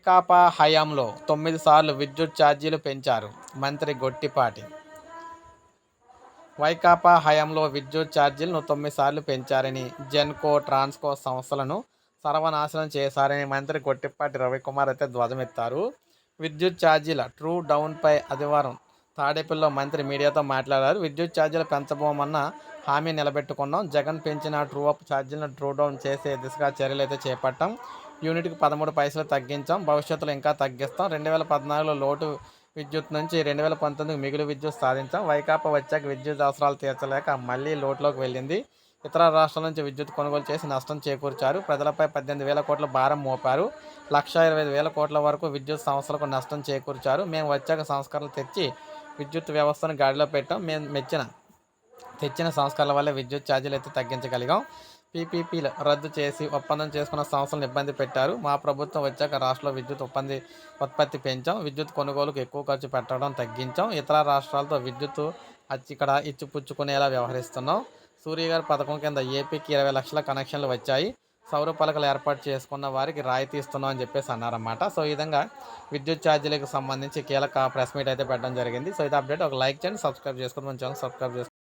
వైకాపా హయాంలో తొమ్మిది సార్లు విద్యుత్ ఛార్జీలు పెంచారు మంత్రి గొట్టిపాటి. వైకాపా హయాంలో విద్యుత్ ఛార్జీలను తొమ్మిది సార్లు పెంచారని జెన్కో ట్రాన్స్కో సంస్థలను సర్వనాశనం చేశారని మంత్రి గొట్టిపాటి రవికుమార్ అయితే ధ్వజమెత్తారు. విద్యుత్ ఛార్జీల ట్రూ డౌన్పై ఆదివారం తాడేపల్లిలో మంత్రి మీడియాతో మాట్లాడారు. విద్యుత్ ఛార్జీలు పెంచబోమన్న హామీ నిలబెట్టుకున్నాం. జగన్ పెంచిన ట్రూ అప్ ఛార్జీలను ట్రూ డౌన్ చేసే దిశగా చర్యలు అయితే చేపట్టాం. యూనిట్కి పదమూడు పైసలు తగ్గించాం. భవిష్యత్తులో ఇంకా తగ్గిస్తాం. రెండు వేల పద్నాలుగులో లోటు విద్యుత్ నుంచి రెండు వేల పంతొమ్మిదికి మిగులు విద్యుత్ సాధించాం. వైకాపా వచ్చాక విద్యుత్ అవసరాలు తీర్చలేక మళ్ళీ లోటులోకి వెళ్ళింది. ఇతర రాష్ట్రాల నుంచి విద్యుత్ కొనుగోలు చేసి నష్టం చేకూర్చారు. ప్రజలపై పద్దెనిమిది వేల కోట్ల భారం మోపారు. లక్ష ఇరవై ఐదు వేల కోట్ల వరకు విద్యుత్ సంస్థలకు నష్టం చేకూర్చారు. మేము వచ్చాక సంస్కరణలు తెచ్చి విద్యుత్ వ్యవస్థను గాడిలో పెట్టాం. మేము మెచ్చిన తెచ్చిన సంస్కరణల వల్ల విద్యుత్ ఛార్జీలు అయితే తగ్గించగలిగాం. పీపీపీలు రద్దు చేసి ఒప్పందం చేసుకున్న సంస్థలను ఇబ్బంది పెట్టారు. మా ప్రభుత్వం వచ్చాక రాష్ట్రంలో విద్యుత్ ఒప్పంది ఉత్పత్తి పెంచాం. విద్యుత్ కొనుగోలుకు ఎక్కువ ఖర్చు పెట్టడం తగ్గించాం. ఇతర రాష్ట్రాలతో విద్యుత్ అచ్చి ఇక్కడ ఇచ్చిపుచ్చుకునేలా వ్యవహరిస్తున్నాం. సూర్య గారి పథకం కింద ఏపీకి ఇరవై లక్షల కనెక్షన్లు వచ్చాయి. సౌర పలకలు ఏర్పాటు చేసుకున్న వారికి రాయితీ ఇస్తున్నాం అని చెప్పేసి అన్నారన్నమాట. సో ఈ విధంగా విద్యుత్ ఛార్జీలకు సంబంధించి కీలక ప్రెస్ మీట్ అయితే పెట్టడం జరిగింది. సో ఇది అప్డేట్. ఒక లైక్ చేయండి సబ్స్క్రైబ్ చేసుకుని మన ఛానల్ సబ్స్క్రైబ్ చేసుకోండి.